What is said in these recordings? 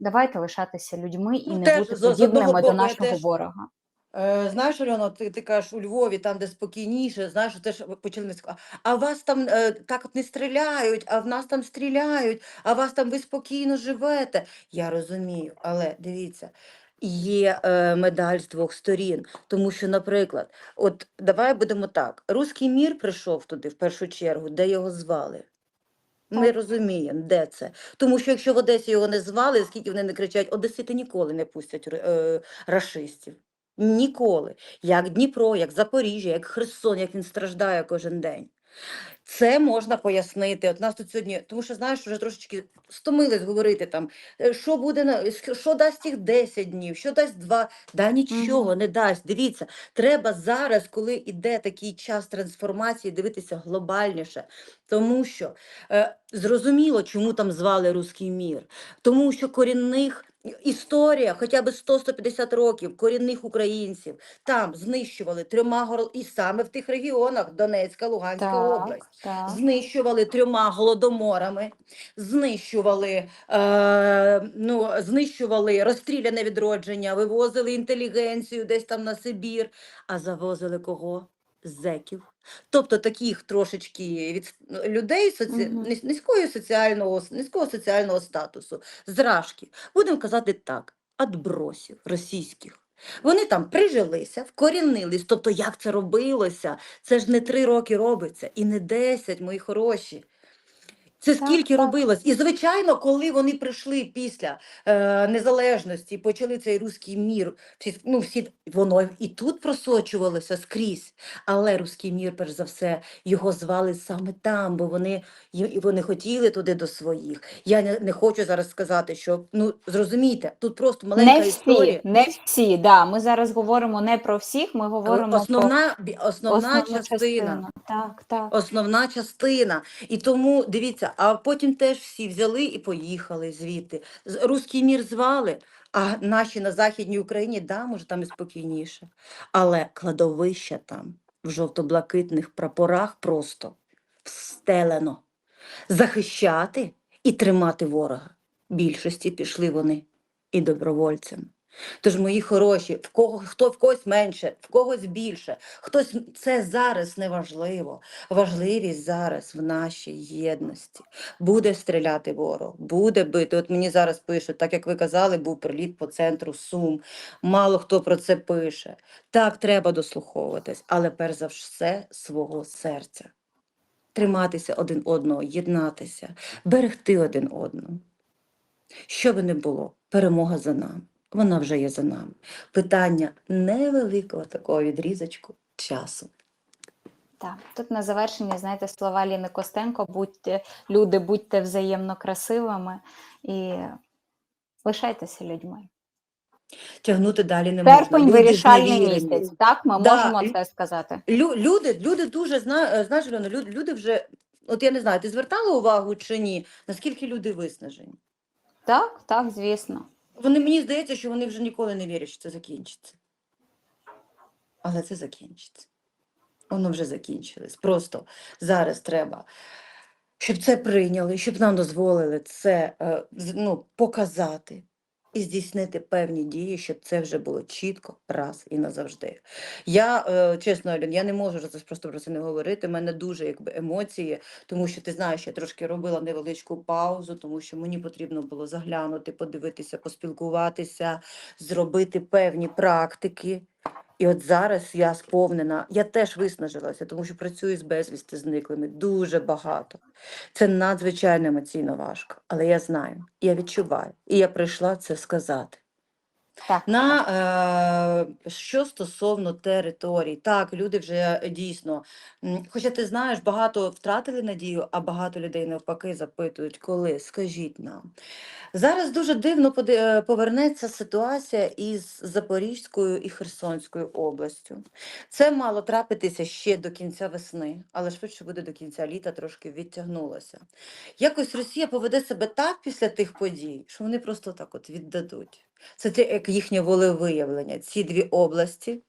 Давайте лишатися людьми і Ну, не теж бути з- подібними до нашого теж- ворога. Е, знаєш, Альона, ти, ти кажеш у Львові, там, де спокійніше, знаєш, теж почали а вас там е, так от не стріляють, а в нас там стріляють, а вас там ви спокійно живете. Я розумію, але дивіться. Є е, медаль з двох сторін, тому що, наприклад, от давай будемо так: Руський мір прийшов туди в першу чергу, де його звали. Ми розуміємо, де це. Тому що якщо в Одесі його не звали, скільки вони не кричать, одесити ніколи не пустять е, рашистів. Ніколи. Як Дніпро, як Запоріжжя, як Херсон, як він страждає кожен день. Це можна пояснити. От нас тут сьогодні, тому що знаєш, вже трошечки стомились говорити там, е, що буде на що дасть їх 10 днів, що дасть 2, да нічого не дасть. Дивіться, треба зараз, коли іде такий час трансформації, дивитися глобальніше. Тому що е, зрозуміло, чому там звали Руський мір. Тому що корінних історія, хоча б 100-150 років, корінних українців там знищували трьома гор... і саме в тих регіонах Донецька, Луганська область. Так, так. Знищували трьома голодоморами, знищували, е, ну, знищували розстріляне відродження, вивозили інтелігенцію десь там на Сибір, а завозили кого? Зеків. Тобто таких трошечки від ну, людей соці... угу. низької соціального, низького соціального статусу, зражки. Будемо казати так, адбросів російських. Вони там прижилися, вкорінились. Тобто, як це робилося? Це ж не три роки робиться, і не десять, мої хороші. Це Так, скільки так. робилось. І, звичайно, коли вони прийшли після е, незалежності, почали цей руський мір, всі, ну, всі, воно і тут просочувалося скрізь. Але руський мір, перш за все, його звали саме там, бо вони, і вони хотіли туди до своїх. Я не, не хочу зараз сказати, що ну зрозумійте, тут просто маленька Не історія. всі, не всі, да. Ми зараз говоримо не про всіх, ми говоримо Основна, про основна, основну частина. Так, так. Основна частина. І тому дивіться, а потім теж всі взяли і поїхали звідти. Руський мір звали, а наші на Західній Україні, да, може, там і спокійніше. Але кладовища там в жовто-блакитних прапорах просто встелено. Захищати і тримати ворога. Більшості пішли вони і добровольцям. Тож, мої хороші, в кого хто в когось менше, в когось більше, хтось це зараз не важливо. Важливість зараз в нашій єдності. Буде стріляти ворог, буде бити. От мені зараз пишуть, так як ви казали, був приліт по центру Сум. Мало хто про це пише. Так, треба дослуховуватись, але перш за все свого серця. Триматися один одного, єднатися, берегти один одного. Що би не було, перемога за нами. Вона вже є за нами. Питання невеликого такого відрізочку часу. Так, тут на завершення, знаєте, слова Ліни Костенко: будьте люди, будьте взаємно красивими і лишайтеся людьми. Тягнути далі не можна. Терпень вирішальний місяць. Так, ми Да, можемо це сказати. Лю- люди, люди дуже зна, знаєш, Альона, люди, люди вже, от я не знаю, ти звертала увагу чи ні, наскільки люди виснажені? Так, так, звісно. Вони мені здається, що вони вже ніколи не вірять, що це закінчиться. Але це закінчиться. Воно вже закінчилось. Просто зараз треба, щоб це прийняли, щоб нам дозволили це е, ну, показати і здійснити певні дії, щоб це вже було чітко раз і назавжди. Я, е, чесно, Альон, я не можу вже просто про це не говорити. У мене дуже якби, емоції, тому що ти знаєш, я трошки робила невеличку паузу, тому що мені потрібно було заглянути, подивитися, поспілкуватися, зробити певні практики. І от зараз я сповнена, я теж виснажилася, тому що працюю з безвісти зниклими дуже багато. Це надзвичайно емоційно важко, але я знаю, я відчуваю, і я прийшла це сказати. Так, На е, що стосовно територій, так, люди вже е, дійсно, хоча ти знаєш, багато втратили надію, а багато людей навпаки запитують, коли, скажіть нам. Зараз дуже дивно е, повернеться ситуація із Запорізькою і Херсонською областю. Це мало трапитися ще до кінця весни, але швидше буде до кінця літа, трошки відтягнулося. Якось Росія поведе себе так після тих подій, що вони просто так от віддадуть. Це як їхнє волевиявлення. Ці дві області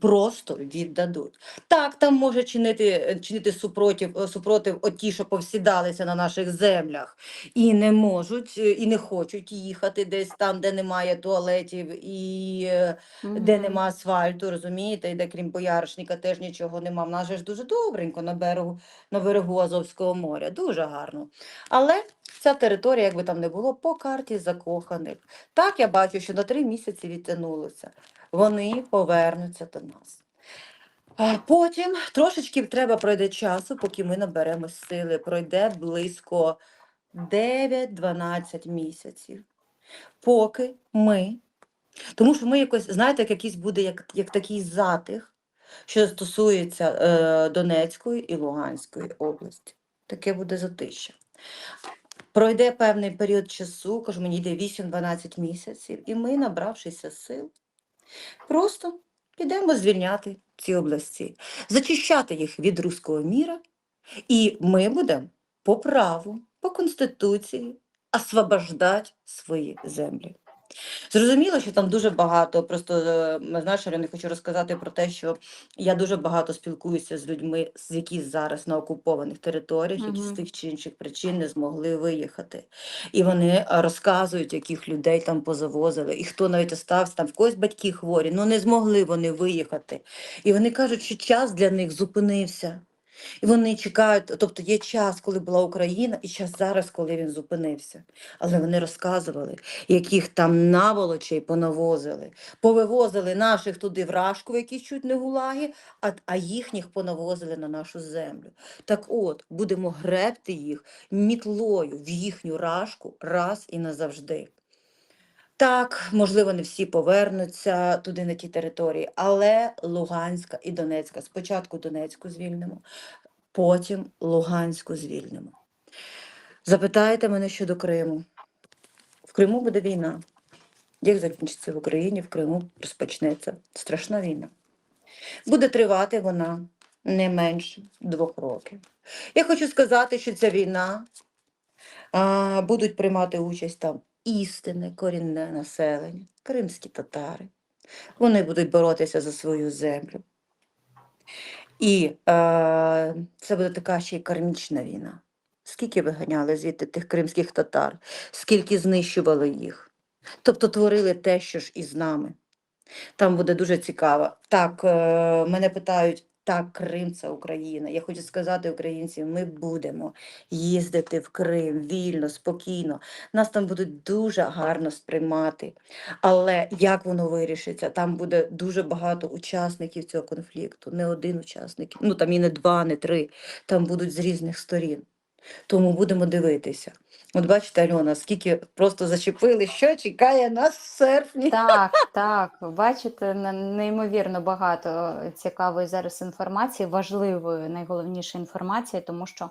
просто віддадуть. Так, там може чинити, чинити супротив, супротив оті, що повсідалися на наших землях, і не можуть, е, і не хочуть їхати десь там, де немає туалетів і е, де нема асфальту, розумієте, і де крім бояришника теж нічого нема. В нас же ж дуже добренько на берегу, на берегу Азовського моря, дуже гарно. Але ця територія, якби там не було, по карті закоханих. Так я бачу, що на три місяці відтягнулося. Вони повернуться до нас. А потім трошечки треба пройде часу, поки ми наберемо сили. Пройде близько 9-12 місяців. Поки ми тому що ми якось, знаєте, як якийсь буде як, як такий затих, що стосується е, Донецької і Луганської області. Таке буде затища. Пройде певний період часу, кажу, мені йде 8-12 місяців, і ми, набравшися сил, просто підемо звільняти ці області, зачищати їх від руського міра, і ми будемо по праву, по Конституції освобождати свої землі. Зрозуміло, що там дуже багато. Просто е, знаєш, я не хочу розказати про те, що я дуже багато спілкуюся з людьми, з які зараз на окупованих територіях, які з тих чи інших причин не змогли виїхати. І вони е, розказують, яких людей там позавозили, і хто навіть остався там, в когось батьки хворі, ну не змогли вони виїхати. І вони кажуть, що час для них зупинився. І вони чекають, тобто є час, коли була Україна, і час зараз, коли він зупинився. Але вони розказували, яких там наволочей понавозили. Повивозили наших туди в Рашку, які чуть не гулаги, а, а їхніх понавозили на нашу землю. Так от, будемо гребти їх мітлою в їхню рашку раз і назавжди. Так, можливо, не всі повернуться туди на ті території, але Луганська і Донецька. Спочатку Донецьку звільнимо, потім Луганську звільнимо. Запитаєте мене щодо Криму. В Криму буде війна. Як закінчиться в Україні, в Криму розпочнеться страшна війна. Буде тривати вона не менше двох років. Я хочу сказати, що ця війна а, будуть приймати участь там істинне корінне населення, кримські татари. Вони будуть боротися за свою землю. І е, це буде така ще й кармічна війна. Скільки виганяли звідти тих кримських татар, скільки знищували їх. Тобто творили те, що ж і з нами. Там буде дуже цікаво. Так, е, мене питають, так, Крим це Україна. Я хочу сказати українцям, ми будемо їздити в Крим вільно, спокійно. Нас там будуть дуже гарно сприймати. Але як воно вирішиться? Там буде дуже багато учасників цього конфлікту, не один учасник, ну там і не два, не три. Там будуть з різних сторін. Тому будемо дивитися. От бачите, Альона, скільки просто зачепили, що чекає нас в серпні. Так, так, бачите, не- неймовірно багато цікавої зараз інформації, важливої, найголовніше інформації, тому що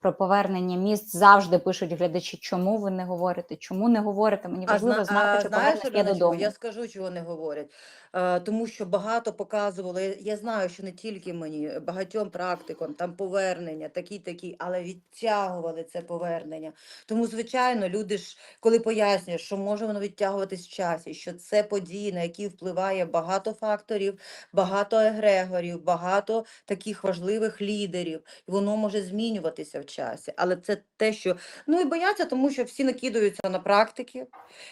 про повернення міст завжди пишуть глядачі, чому ви не говорите, чому не говорите. Мені важливо зна- знати, чи знаєш, повернусь я додому. Я скажу, чого не говорять. Е, тому що багато показували. Я, знаю, що не тільки мені, багатьом практикам там повернення, такі, такі, але відтягували це повернення. Тому, звичайно, люди ж, коли пояснюють, що може воно відтягуватись в часі, що це події, на які впливає багато факторів, багато егрегорів, багато таких важливих лідерів, і воно може змінюватися в часі. Але це те, що ну і бояться, тому що всі накидаються на практики.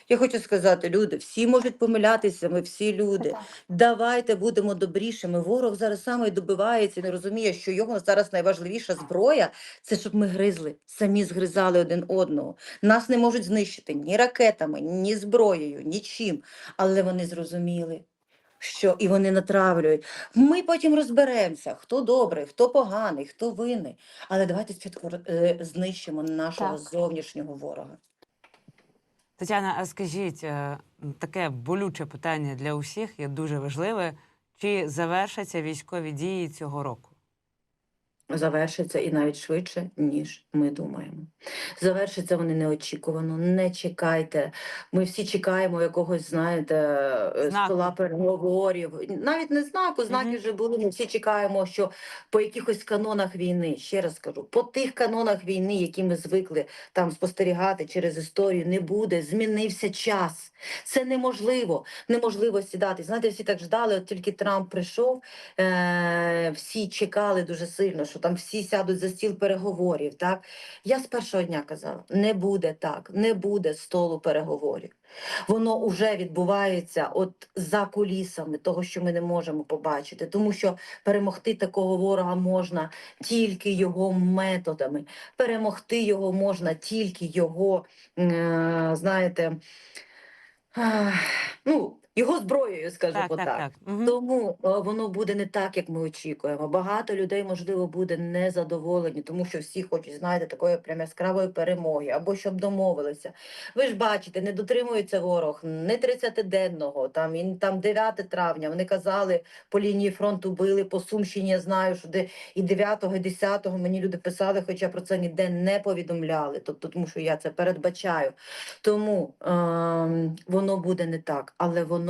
Я хочу сказати, люди, всі можуть помилятися, ми всі люди. Так. Давайте будемо добрішими. Ворог зараз саме і добивається, і не розуміє, що його зараз найважливіша зброя це щоб ми гризли, самі згризали один одного. Нас не можуть знищити ні ракетами, ні зброєю, нічим. Але вони зрозуміли. Що і вони натравлюють. Ми потім розберемося, хто добрий, хто поганий, хто винний. Але давайте спочатку е, знищимо нашого Так. зовнішнього ворога. Тетяна, а скажіть, е, таке болюче питання для усіх є дуже важливе. Чи завершаться військові дії цього року? Завершиться і навіть швидше, ніж ми думаємо. Завершиться вони неочікувано. Не чекайте. Ми всі чекаємо якогось, знаєте, е, Знаку. стола переговорів. Навіть не знаку, знаки Мгм. вже були. Ми всі чекаємо, що по якихось канонах війни, ще раз кажу, по тих канонах війни, які ми звикли там спостерігати через історію, не буде. Змінився час. Це неможливо, неможливо сідати. Знаєте, всі так ждали, от тільки Трамп прийшов, е- всі чекали дуже сильно, що там всі сядуть за стіл переговорів. Так? Я з першого дня казала, не буде так, не буде столу переговорів. Воно вже відбувається от за кулісами того, що ми не можемо побачити, тому що перемогти такого ворога можна тільки його методами. Перемогти його можна тільки його, е- знаєте, Ах, ну, його зброєю, скажімо Так, так. так, так. Тому е, воно буде не так, як ми очікуємо. Багато людей, можливо, буде незадоволені, тому що всі хочуть, знаєте, такої прям яскравої перемоги, або щоб домовилися. Ви ж бачите, не дотримується ворог не 30-денного, там, і, там 9 травня. Вони казали, по лінії фронту били, по Сумщині я знаю, що де і 9-го, і 10-го мені люди писали, хоча про це ніде не повідомляли. Тобто, тому що я це передбачаю. Тому ем, воно буде не так, але воно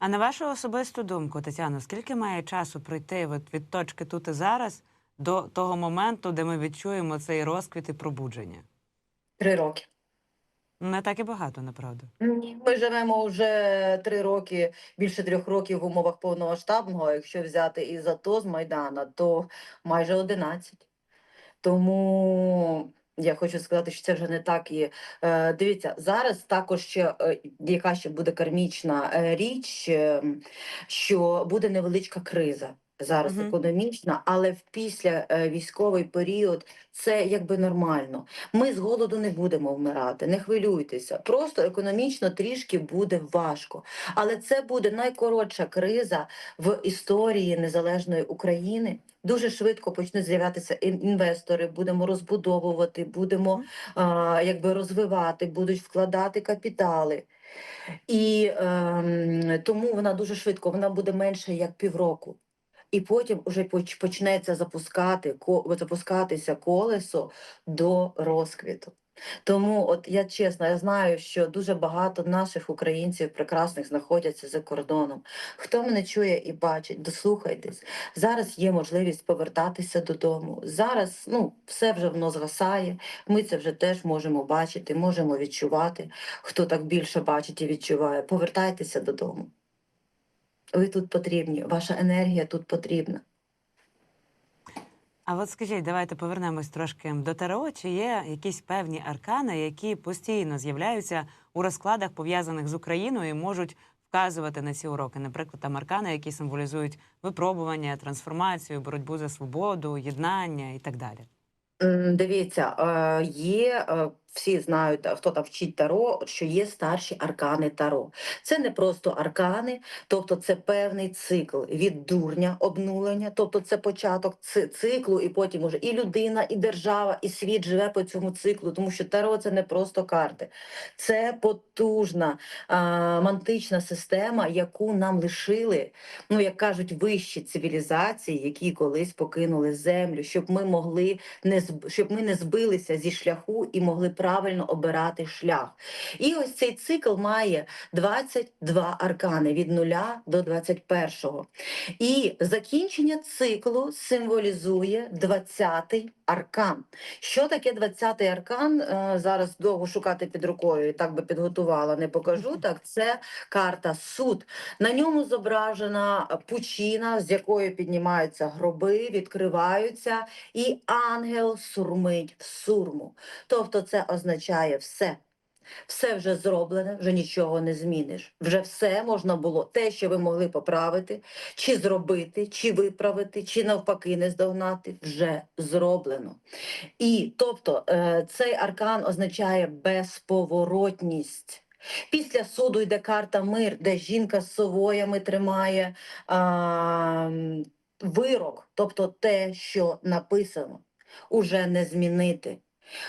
А на вашу особисту думку, Тетяно, скільки має часу пройти от від точки тут і зараз до того моменту, де ми відчуємо цей розквіт і пробудження? Три роки. Не так і багато, направду. Ми живемо вже три роки, більше трьох років в умовах повномасштабного. а Якщо взяти і АТО з Майдана, то майже 11. Тому я хочу сказати, що це вже не так і е, дивіться зараз. Також ще е, яка ще буде кармічна е, річ, е, що буде невеличка криза. Зараз Мгм. економічна, але в після е, військовий період це якби нормально. Ми з голоду не будемо вмирати, не хвилюйтеся. Просто економічно трішки буде важко. Але це буде найкоротша криза в історії незалежної України. Дуже швидко почнуть з'являтися інвестори, будемо розбудовувати, будемо а, якби розвивати, будуть вкладати капітали. І ем, тому вона дуже швидко, вона буде менше як півроку. І потім вже почнеться запускати, запускатися колесо до розквіту. Тому, от я чесно, я знаю, що дуже багато наших українців прекрасних знаходяться за кордоном. Хто мене чує і бачить, дослухайтесь. Зараз є можливість повертатися додому. Зараз ну, все вже воно згасає. Ми це вже теж можемо бачити, можемо відчувати. Хто так більше бачить і відчуває, повертайтеся додому. Ви тут потрібні, ваша енергія тут потрібна. А от скажіть, давайте повернемось трошки до ТРО. Чи є якісь певні аркани, які постійно з'являються у розкладах, пов'язаних з Україною, і можуть вказувати на ці уроки? Наприклад, там аркани, які символізують випробування, трансформацію, боротьбу за свободу, єднання і так далі. Дивіться, е, є е, всі знають, хто там вчить таро, що є старші аркани таро. Це не просто аркани, тобто це певний цикл від дурня обнулення, тобто це початок циклу, і потім уже і людина, і держава, і світ живе по цьому циклу, тому що таро це не просто карти, це потужна а, мантична система, яку нам лишили, ну як кажуть, вищі цивілізації, які колись покинули землю, щоб ми могли не зб- щоб ми не збилися зі шляху і могли правильно обирати шлях. І ось цей цикл має 22 аркани від 0 до 21. І закінчення циклу символізує 20-й аркан. Що таке 20-й аркан? Е, Зараз довго шукати під рукою, і так би підготувала, не покажу. Так, це карта суд. На ньому зображена пучина, з якої піднімаються гроби, відкриваються, і ангел сурмить в сурму. Тобто це означає все. Все вже зроблене, вже нічого не зміниш. Вже все можна було, те, що ви могли поправити, чи зробити, чи виправити, чи навпаки не здогнати, вже зроблено. І тобто е, цей аркан означає безповоротність. Після суду йде карта мир, де жінка з совоями тримає а, вирок, тобто те, що написано, уже не змінити.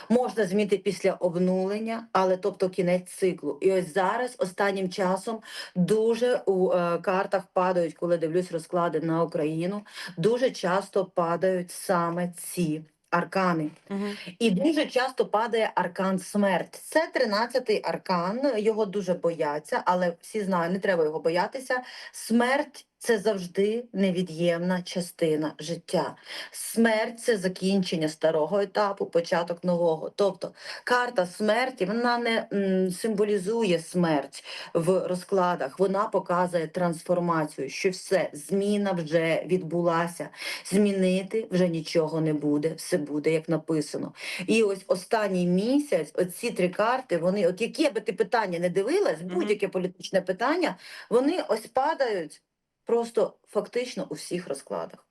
Можна змінити після обнулення, але тобто кінець циклу. І ось зараз, останнім часом, дуже у е, картах падають, коли дивлюсь розклади на Україну, дуже часто падають саме ці аркани. Угу. І дуже часто падає аркан смерть. Це 13-й аркан, його дуже бояться, але всі знають, не треба його боятися. Смерть це завжди невід'ємна частина життя. Смерть це закінчення старого етапу, початок нового. Тобто карта смерті вона не м, символізує смерть в розкладах, вона показує трансформацію, що все, зміна вже відбулася. Змінити вже нічого не буде, все буде як написано. І ось останній місяць, оці три карти, вони, от яке би ти питання не дивилась, будь-яке політичне питання, вони ось падають просто фактично у всіх розкладах.